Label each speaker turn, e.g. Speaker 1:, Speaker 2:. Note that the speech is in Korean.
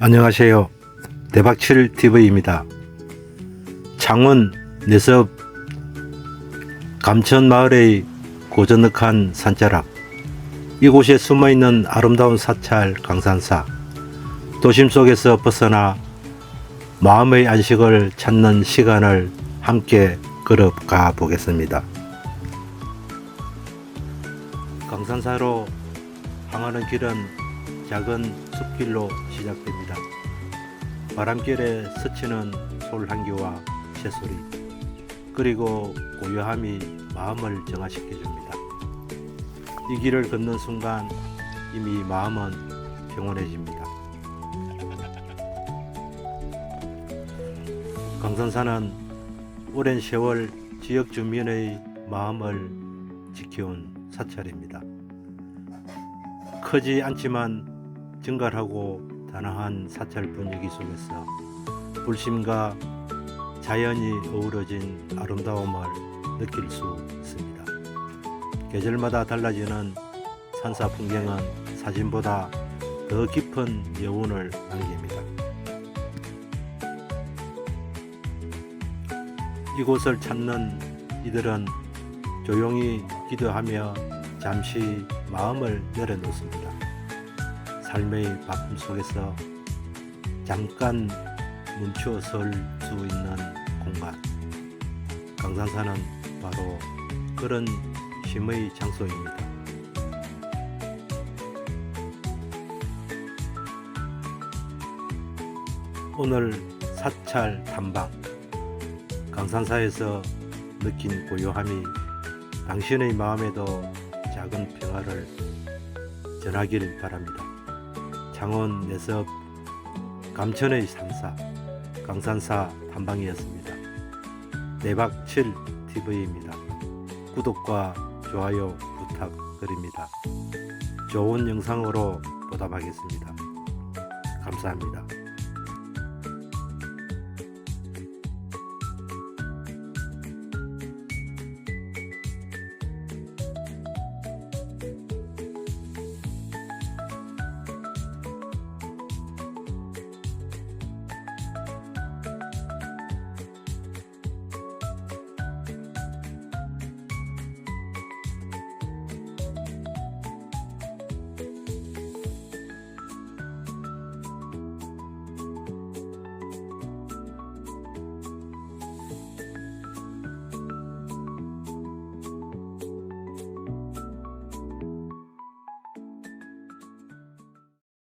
Speaker 1: 안녕하세요. 대박칠 TV입니다. 창원 내섭 감천 마을의 고전넉한 산자락 이곳에 숨어 있는 아름다운 사찰 강산사 도심 속에서 벗어나 마음의 안식을 찾는 시간을 함께 걸어가 보겠습니다. 강산사로 향하는 길은 작은 숲길로 시작됩니다. 바람결에 스치는 솔향기와 새소리 그리고 고요함이 마음을 정화시켜 줍니다. 이 길을 걷는 순간 이미 마음은 평온해집니다. 강산사는 오랜 세월 지역 주민의 마음을 지켜온 사찰입니다. 크지 않지만 정갈하고 단아한 사찰 분위기 속에서 불심과 자연이 어우러진 아름다움을 느낄 수 있습니다. 계절마다 달라지는 산사 풍경은 사진보다 더 깊은 여운을 남깁니다. 이곳을 찾는 이들은 조용히 기도하며 잠시 마음을 내려놓습니다. 삶의 바쁨 속에서 잠깐 멈춰 설수 있는 공간. 강산사는 바로 그런 쉼의 장소입니다. 오늘 사찰 탐방. 강산사에서 느낀 고요함이 당신의 마음에도 작은 평화를 전하길 바랍니다. 창원 내섭 감천의 산사 강산사 탐방이었습니다. 내박 7 TV입니다. 구독과 좋아요 부탁드립니다. 좋은 영상으로 보답하겠습니다. 감사합니다.